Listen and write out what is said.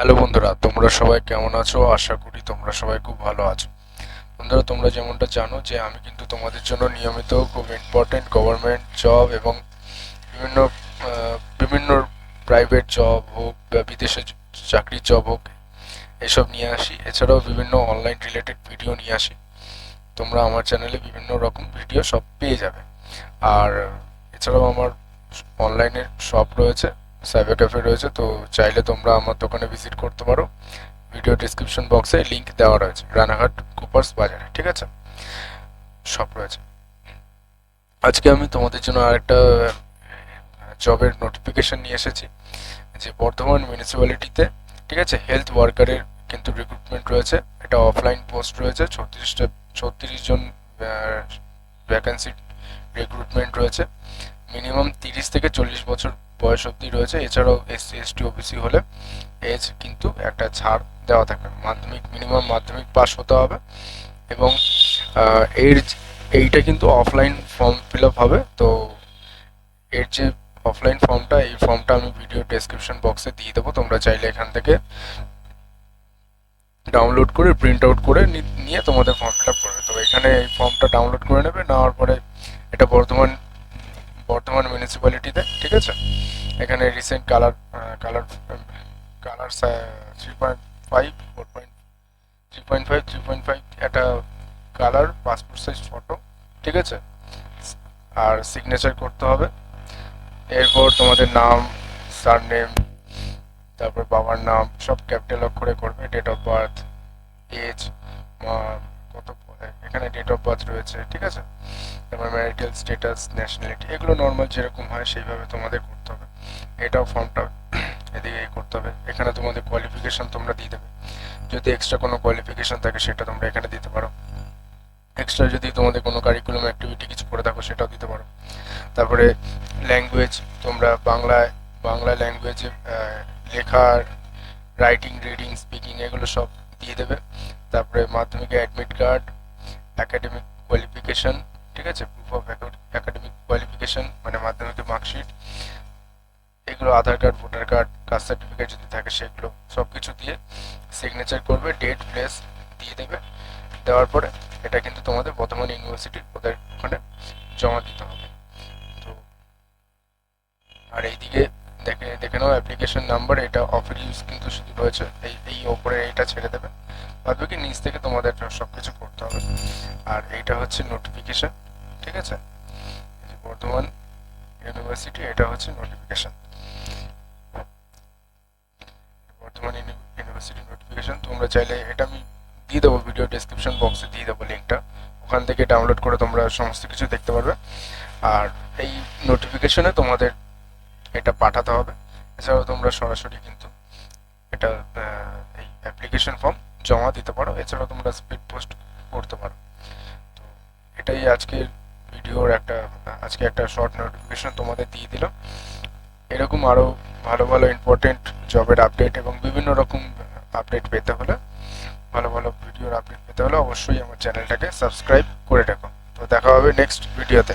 Hello বন্ধুরা, তোমরা সবাই কেমন আছো? আশা করি তোমরা সবাই খুব ভালো আছো। বন্ধুরা, তোমরা যেমনটা জানো যে আমি কিন্তু তোমাদের জন্য নিয়মিত খুব ইম্পর্টেন্ট গভর্নমেন্ট জব এবং বিভিন্ন বিভিন্ন প্রাইভেট জব হোক বা বিদেশে চাকরির জব হোক, এসব নিয়ে আসি। এছাড়াও বিভিন্ন অনলাইন রিলেটেড ভিডিও নিয়ে আসি। তোমরা আমার চ্যানেলে বিভিন্ন রকম ভিডিও সব পেয়ে যাবে। আর এছাড়াও আমার অনলাইনে শপ রয়েছে। সাইবার ক্যাফে রয়েছে, তো চাইলে তোমরা আমার দোকানে ভিজিট করতে পারো। ভিডিও ডিসক্রিপশন বক্সে লিঙ্ক দেওয়া রয়েছে, রানাঘাট কুপার্স বাজারে, ঠিক আছে? সব রয়েছে। আজকে আমি তোমাদের জন্য আরেকটা জবের নোটিফিকেশন নিয়ে এসেছি, যে বর্ধমান মিউনিসিপ্যালিটিতে ঠিক আছে হেলথ ওয়ার্কারের কিন্তু রিক্রুটমেন্ট রয়েছে এটা অফলাইন পোস্ট রয়েছে, ছত্রিশটা, ছত্রিশ জন ভ্যাকেন্সি রিক্রুটমেন্ট রয়েছে। মিনিমাম তিরিশ থেকে চল্লিশ বছর বয়স অবধি রয়েছে, এছাড়াও এসসি, এসটি, ওবিসি হলে এজ কিন্তু একটা ছাড় দেওয়া থাকে মাধ্যমিক মিনিমাম মাধ্যমিক পাস হতে হবে এবং এর এইটা কিন্তু অফলাইন ফর্ম ফিল আপ হবে। তো এর যে অফলাইন ফর্মটা এই ফর্মটা আমি ভিডিও ডেসক্রিপশন বক্সে দিয়ে দেবো। তোমরা চাইলে এখান থেকে ডাউনলোড করে প্রিন্ট আউট করে নিয়ে তোমাদের ফর্ম ফিল আপ করবে। তো এখানে এই ফর্মটা ডাউনলোড করে নেবে, নেওয়ার পরে এটা বর্ধমান বর্ধমান মিউনিসিপ্যালিটিতে ঠিক আছে? এখানে recent colour colour colour three point five four point three point five three point five একটা কালার পাসপোর্ট সাইজ ফটো ঠিক আছে? আর সিগনেচার করতে হবে। এরপর তোমাদের নাম সারনেম তারপর বাবার নাম, সব ক্যাপিটাল অক্ষরে করবে date of birth age date of birth রয়েছে, ঠিক আছে? তারপর ম্যারিটাল স্ট্যাটাস ন্যাশনালিটি এগুলো নর্মাল যেরকম হয় সেইভাবে তোমাদের করতে হবে। এটাও ফর্মটা এদিকে করতে হবে। এখানে তোমাদের কোয়ালিফিকেশন তোমরা দিয়ে দেবে। যদি এক্সট্রা কোনো কোয়ালিফিকেশান থাকে সেটা তোমরা এখানে দিতে পারো। এক্সট্রা যদি তোমাদের কোনো কারিকুলাম অ্যাক্টিভিটি কিছু করে থাকো সেটাও দিতে পারো। তারপরে ল্যাঙ্গুয়েজ তোমরা বাংলায়, বাংলা ল্যাঙ্গুয়েজে লেখা রাইটিং রিডিং স্পিকিং এগুলো সব দিয়ে দেবে। তারপরে মাধ্যমিকে অ্যাডমিট কার্ড একাডেমিক কোয়ালিফিকেশন ঠিক আছে? প্রুফ অফ একাডেমিক কোয়ালিফিকেশন মানে মাধ্যমিকের মার্কশিট এগুলো Aadhaar card voter card caste certificate যদি থাকে সেগুলো সব কিছু দিয়ে সিগনেচার করবে ডেট প্লেস দিয়ে দেবে। দেওয়ার পরে এটা কিন্তু তোমাদের বর্তমান ইউনিভার্সিটি ওদের ওখানে জমা দিতে হবে। তো আর এইদিকে দেখে দেখে নাও অ্যাপ্লিকেশন নাম্বার এটা ইউজ কিন্তু শুধু রয়েছে। এই এই ওপরে এইটা ছেড়ে দেবে। বাদ বাকি নিচ থেকে তোমাদের সব কিছু করতে হবে। আর এইটা হচ্ছে নোটিফিকেশন ঠিক আছে? বর্ধমান ইউনিভার্সিটি এটা হচ্ছে নোটিফিকেশন বর্ধমান ইউনিভার্সিটি নোটিফিকেশন তোমরা চাইলে এটা আমি দিয়ে দেবো ভিডিও ডেসক্রিপশন বক্সে দিয়ে দেবো লিঙ্কটা ওখান থেকে ডাউনলোড করে তোমরা সমস্ত কিছু দেখতে পারবে। আর এই নোটিফিকেশনে তোমাদের এটা পাঠাতে হবে। এছাড়াও তোমরা সরাসরি কিন্তু এটা এই অ্যাপ্লিকেশন ফর্ম জমা দিতে পারো, এছাড়াও তোমরা স্পিড পোস্ট করতে পারো। তো এটাই আজকের ভিডিওর একটা, আজকে একটা শর্ট নোটিফিকেশন তোমাদের দিয়ে দিলাম। এরকম আরও ভালো ভালো ইম্পর্টেন্ট জবের আপডেট এবং বিভিন্ন রকম আপডেট পেতে হলে, ভালো ভালো ভিডিওর আপডেট পেতে হলে অবশ্যই আমার চ্যানেলটাকে সাবস্ক্রাইব করে রাখো। তো দেখা হবে নেক্সট ভিডিওতে